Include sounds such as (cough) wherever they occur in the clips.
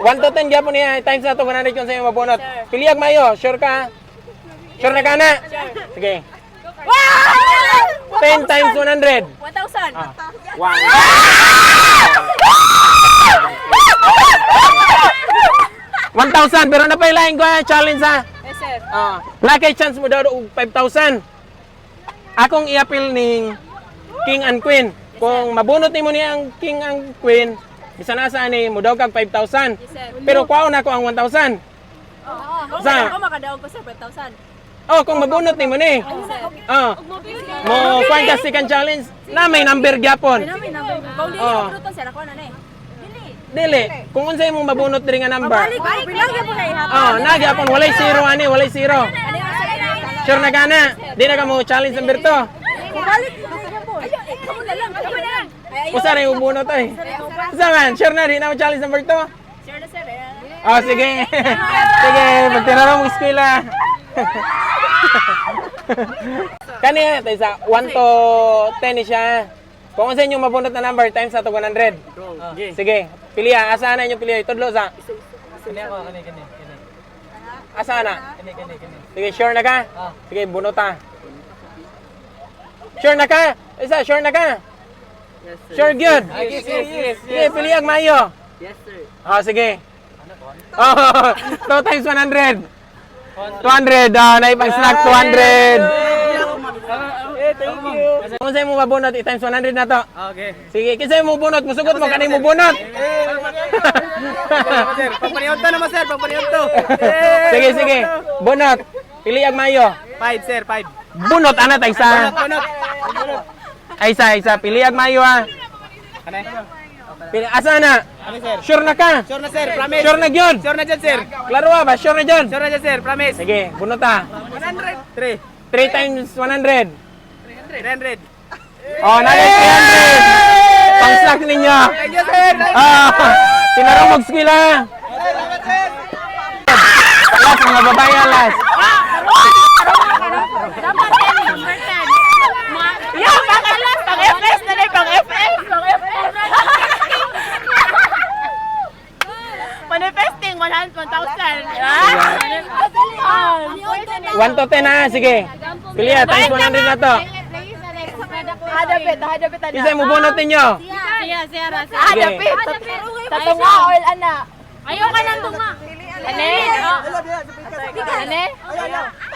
1 to 10 gyapon niya times na to kanang kung sa imong mabunot. Piliag mayo, sure ka? Sure na ka na? Sige. 10 times 100. 1,000. Ah. Wow. 1,000 pero napailain ko ah, challenge ha. Yes, sir. Ah, lucky chance mo daw og 5,000. Akong i-appeal ning King and Queen. Kung mabunot nimo niya ang King and Queen, bisan asa ni mo daw kag 5,000. Yes, sir. Pero kuhaon ako ang 1,000. Oo. Kung Sa- ako makadaog ko, sir, 5,000. Oh, kung mabunot nimo ni. Oh. Mo find ka second challenge na may number gyapon. Kung di Oo. ako sir, ako na na eh. Dili. Kung unsay imong mabunot diri nga number. Balik, bilang yan po na. Oh, nagyapon walay zero ani, walay zero. Ano sir? Sure na gana. Di na ka mo challenge number 2. Balik, balik yan po. Kamu na lang, kamu na lang. Ay, Usa na yung bunot ay. Usa man, sure na di na mo challenge number 2. Sir na, sir. eh. Oh, sige. (laughs) sige, magtinarong mo eskwela. (laughs) Kani, tayo sa 1 to 10 ni siya. Kung ano sa inyo mabunot na number, times na to 100. Sige, piliya. Asa na inyong piliya? Tudlo sa? Kani ako, kani, kani. Asa na? Kani, kani, kani. Sige, sure na ka? Ah. Sige, bunot ta. Sure na ka? Isa, sure na ka? Yes, sir. Sure good? Yes, yes, yes, Sige, piliyag mayo. Yes, sir. Oh, sige. Oh, (laughs) 2 times 100. 200. Oh, naipang snack 200. Eh, thank you. Kung sa'yo mo mabunot, i-times 100 na to. Okay. Sige, kisa'yo mo bunot, musugot mo, kanay mo bunot. Sir, pagpaniyonto naman, sir. Pagpaniyonto. sige, sige. Bunot. Piliyag mayo. Five, sir. Five. Bunot, ana, ta isa. Punot. Ay, isa, isa. Piliyag mayo, ha. Kani? Pili, asa na? Ano, sir? Sure na ka? Sure na, sir. Promise. Sure na yun? Sure na dyan, sir. Klaro ba? Sure na yun? Sure na dyan, sir. Promise. Sige, bunot ha. 100. Three. 3 times 100. 300. Oh, nalay 300. Pang snack ninyo. Thank you, sir. Ah, tinarong mag-skwila. Alas, mga babae alas. Yeah, pang alas, pang FS na na, pang FS, pang FS. Manifesting 100,000. Ah, 1 to 10 ha, sige. Piliya, times 100 na to. Hadapit, hadapit na. Isa mo bunot ninyo. Siya, siya, siya. Sige. Tatunga or ana. Ayaw ka ng tunga. Ane? Ane?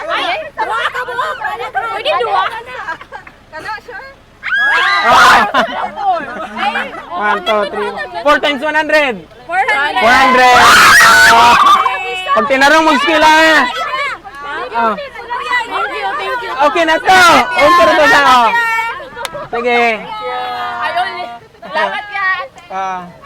Ane? Tunga ka mo. Pwede dua. Oh. 1, 2, 3, 4 times 100. 400. 400. Oh. Pag tinarong mag-skwila ha. Oh. Thank you, thank you. Okay na to. Okay na to oh. Sige. Ayun. Salamat yan. Ah.